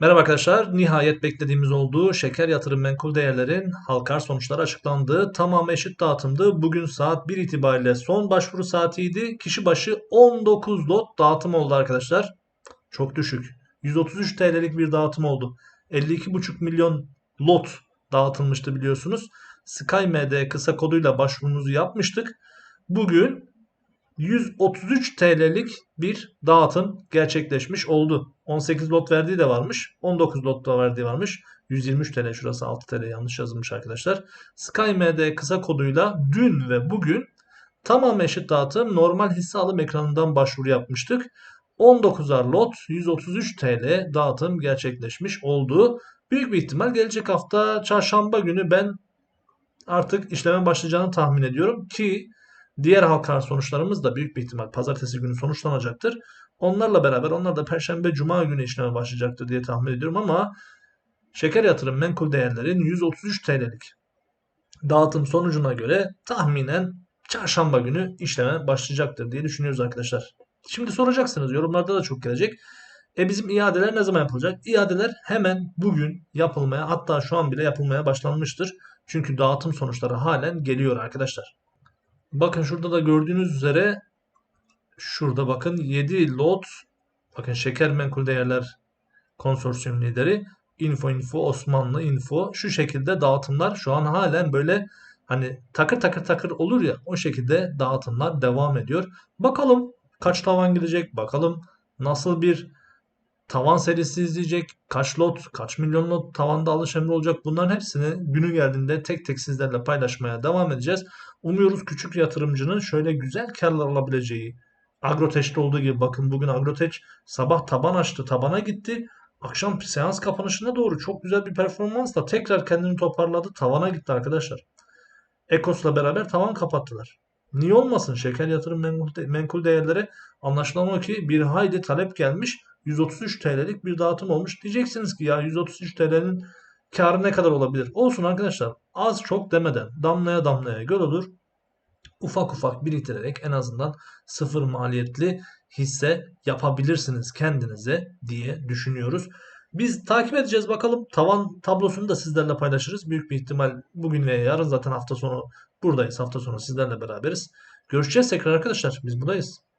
Merhaba arkadaşlar. Nihayet beklediğimiz olduğu şeker yatırım menkul değerlerin halkar sonuçları açıklandı. Tamamı eşit dağıtımdı. Bugün saat 1 itibariyle son başvuru saatiydi. Kişi başı 19 lot dağıtım oldu arkadaşlar. Çok düşük. 133 TL'lik bir dağıtım oldu. 52,5 milyon lot dağıtılmıştı biliyorsunuz. SkyMD kısa koduyla başvurumuzu yapmıştık. Bugün 133 TL'lik bir dağıtım gerçekleşmiş oldu. 18 lot verdiği de varmış. 19 lot da verdiği varmış. 123 TL şurası 6 TL yanlış yazılmış arkadaşlar. SkyMD kısa koduyla dün ve bugün tamam eşit dağıtım normal hisse alım ekranından başvuru yapmıştık. 19'ar lot 133 TL dağıtım gerçekleşmiş oldu. Büyük bir ihtimal gelecek hafta çarşamba günü ben artık işleme başlayacağını tahmin ediyorum ki Diğer halka sonuçlarımız da büyük bir ihtimal pazartesi günü sonuçlanacaktır. Onlarla beraber onlar da perşembe cuma günü işleme başlayacaktır diye tahmin ediyorum ama şeker yatırım menkul değerlerin 133 TL'lik dağıtım sonucuna göre tahminen çarşamba günü işleme başlayacaktır diye düşünüyoruz arkadaşlar. Şimdi soracaksınız yorumlarda da çok gelecek. E bizim iadeler ne zaman yapılacak? İadeler hemen bugün yapılmaya hatta şu an bile yapılmaya başlanmıştır. Çünkü dağıtım sonuçları halen geliyor arkadaşlar. Bakın şurada da gördüğünüz üzere şurada bakın 7 lot bakın şeker menkul değerler konsorsiyum lideri info info Osmanlı info şu şekilde dağıtımlar şu an halen böyle hani takır takır takır olur ya o şekilde dağıtımlar devam ediyor. Bakalım kaç tavan gidecek bakalım nasıl bir tavan serisi izleyecek, kaç lot, kaç milyon lot tavanda alış emri olacak bunların hepsini günü geldiğinde tek tek sizlerle paylaşmaya devam edeceğiz. Umuyoruz küçük yatırımcının şöyle güzel karlar alabileceği. Agroteç'te olduğu gibi bakın bugün Agroteç sabah taban açtı, tabana gitti. Akşam seans kapanışına doğru çok güzel bir performansla tekrar kendini toparladı. Tavana gitti arkadaşlar. Ekos'la beraber tavan kapattılar. Niye olmasın? Şeker yatırım menkul değerlere anlaşılan o ki bir hayli talep gelmiş. 133 TL'lik bir dağıtım olmuş. Diyeceksiniz ki ya 133 TL'nin karı ne kadar olabilir? Olsun arkadaşlar. Az çok demeden damlaya damlaya göl olur. Ufak ufak biriktirerek en azından sıfır maliyetli hisse yapabilirsiniz kendinize diye düşünüyoruz. Biz takip edeceğiz bakalım. Tavan tablosunu da sizlerle paylaşırız. Büyük bir ihtimal bugün veya yarın zaten hafta sonu buradayız. Hafta sonu sizlerle beraberiz. Görüşeceğiz tekrar arkadaşlar. Biz buradayız.